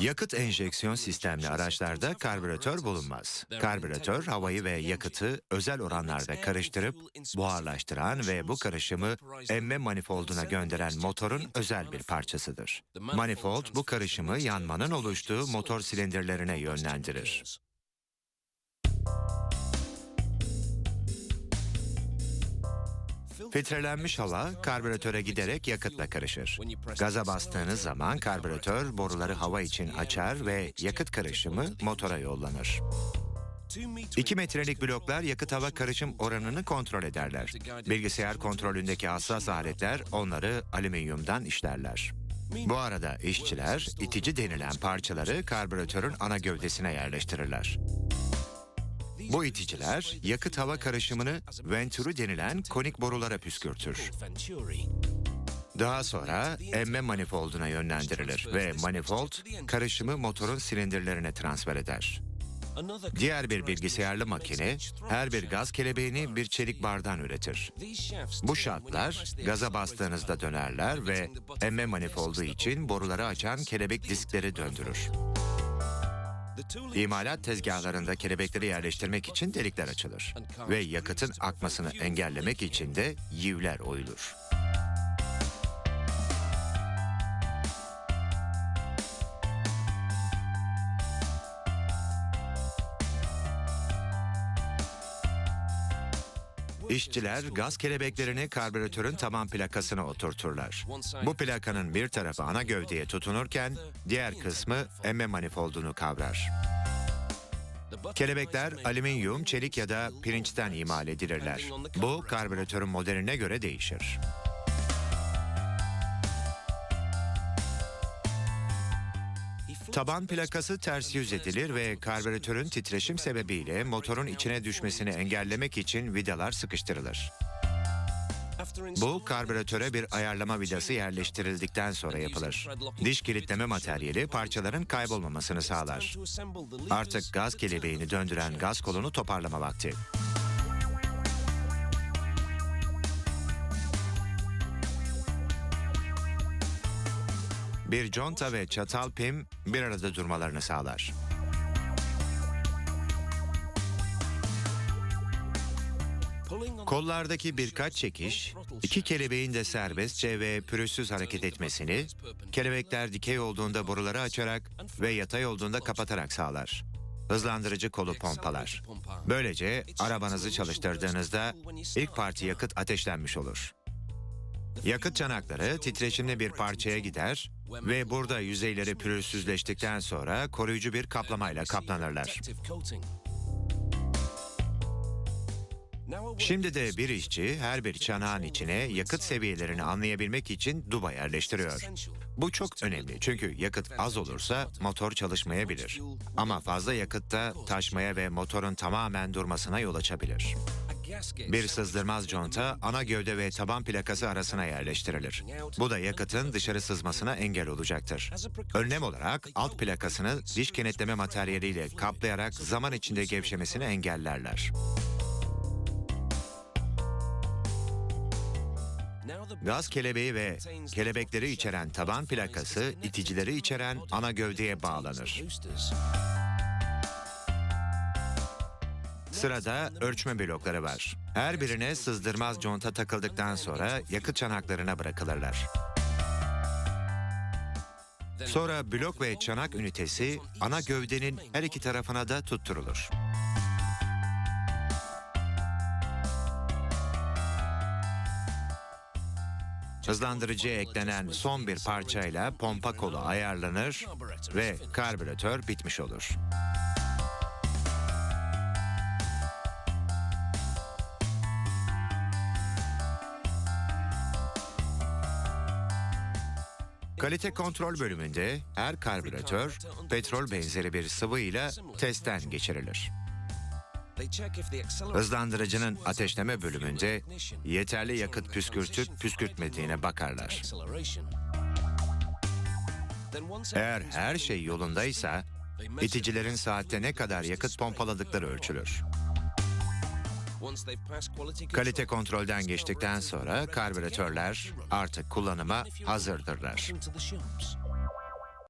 Yakıt enjeksiyon sistemli araçlarda karbüratör bulunmaz. Karbüratör havayı ve yakıtı özel oranlarda karıştırıp buharlaştıran ve bu karışımı emme manifolduna gönderen motorun özel bir parçasıdır. Manifold bu karışımı yanmanın oluştuğu motor silindirlerine yönlendirir. Filtrelenmiş hava karbüratöre giderek yakıtla karışır. Gaza bastığınız zaman karbüratör boruları hava için açar ve yakıt karışımı motora yollanır. 2 metrelik bloklar yakıt hava karışım oranını kontrol ederler. Bilgisayar kontrolündeki hassas aletler onları alüminyumdan işlerler. Bu arada işçiler itici denilen parçaları karbüratörün ana gövdesine yerleştirirler. Bu iticiler yakıt hava karışımını venturi denilen konik borulara püskürtür. Daha sonra emme manifolduna yönlendirilir ve manifold karışımı motorun silindirlerine transfer eder. Diğer bir bilgisayarlı makine her bir gaz kelebeğini bir çelik bardan üretir. Bu şartlar gaza bastığınızda dönerler ve emme manifoldu için boruları açan kelebek diskleri döndürür. İmalat tezgahlarında kelebekleri yerleştirmek için delikler açılır ve yakıtın akmasını engellemek için de yivler oyulur. İşçiler gaz kelebeklerini karbüratörün taban plakasına oturturlar. Bu plakanın bir tarafı ana gövdeye tutunurken diğer kısmı emme manifoldunu kavrar. Kelebekler alüminyum, çelik ya da pirinçten imal edilirler. Bu karbüratörün modeline göre değişir. Taban plakası ters yüz edilir ve karbüratörün titreşim sebebiyle motorun içine düşmesini engellemek için vidalar sıkıştırılır. Bu karbüratöre bir ayarlama vidası yerleştirildikten sonra yapılır. Diş kilitleme materyali parçaların kaybolmamasını sağlar. Artık gaz kelebeğini döndüren gaz kolunu toparlama vakti. Bir conta ve çatal pim bir arada durmalarını sağlar. Kollardaki birkaç çekiş, iki kelebeğin de serbestçe ve pürüzsüz hareket etmesini, kelebekler dikey olduğunda boruları açarak ve yatay olduğunda kapatarak sağlar. Hızlandırıcı kolu pompalar. Böylece arabanızı çalıştırdığınızda ilk parti yakıt ateşlenmiş olur. Yakıt çanakları titreşimli bir parçaya gider ve burada yüzeyleri pürüzsüzleştikten sonra koruyucu bir kaplamayla kaplanırlar. Şimdi de bir işçi her bir çanağın içine yakıt seviyelerini anlayabilmek için duba yerleştiriyor. Bu çok önemli çünkü yakıt az olursa motor çalışmayabilir. Ama fazla yakıt da taşmaya ve motorun tamamen durmasına yol açabilir. Bir sızdırmaz conta ana gövde ve taban plakası arasına yerleştirilir. Bu da yakıtın dışarı sızmasına engel olacaktır. Önlem olarak alt plakasını diş kenetleme materyaliyle kaplayarak zaman içinde gevşemesini engellerler. Gaz kelebeği ve kelebekleri içeren taban plakası iticileri içeren ana gövdeye bağlanır. Sırada ölçme blokları var. Her birine sızdırmaz conta takıldıktan sonra yakıt çanaklarına bırakılırlar. Sonra blok ve çanak ünitesi ana gövdenin her iki tarafına da tutturulur. Hızlandırıcıya eklenen son bir parçayla pompa kolu ayarlanır ve karbüratör bitmiş olur. Kalite kontrol bölümünde her karbüratör petrol benzeri bir sıvıyla testten geçirilir. Hızlandırıcının ateşleme bölümünde yeterli yakıt püskürtüp püskürtmediğine bakarlar. Eğer her şey yolundaysa iticilerin saatte ne kadar yakıt pompaladıkları ölçülür. Kalite kontrolden geçtikten sonra karbüratörler artık kullanıma hazırdırlar.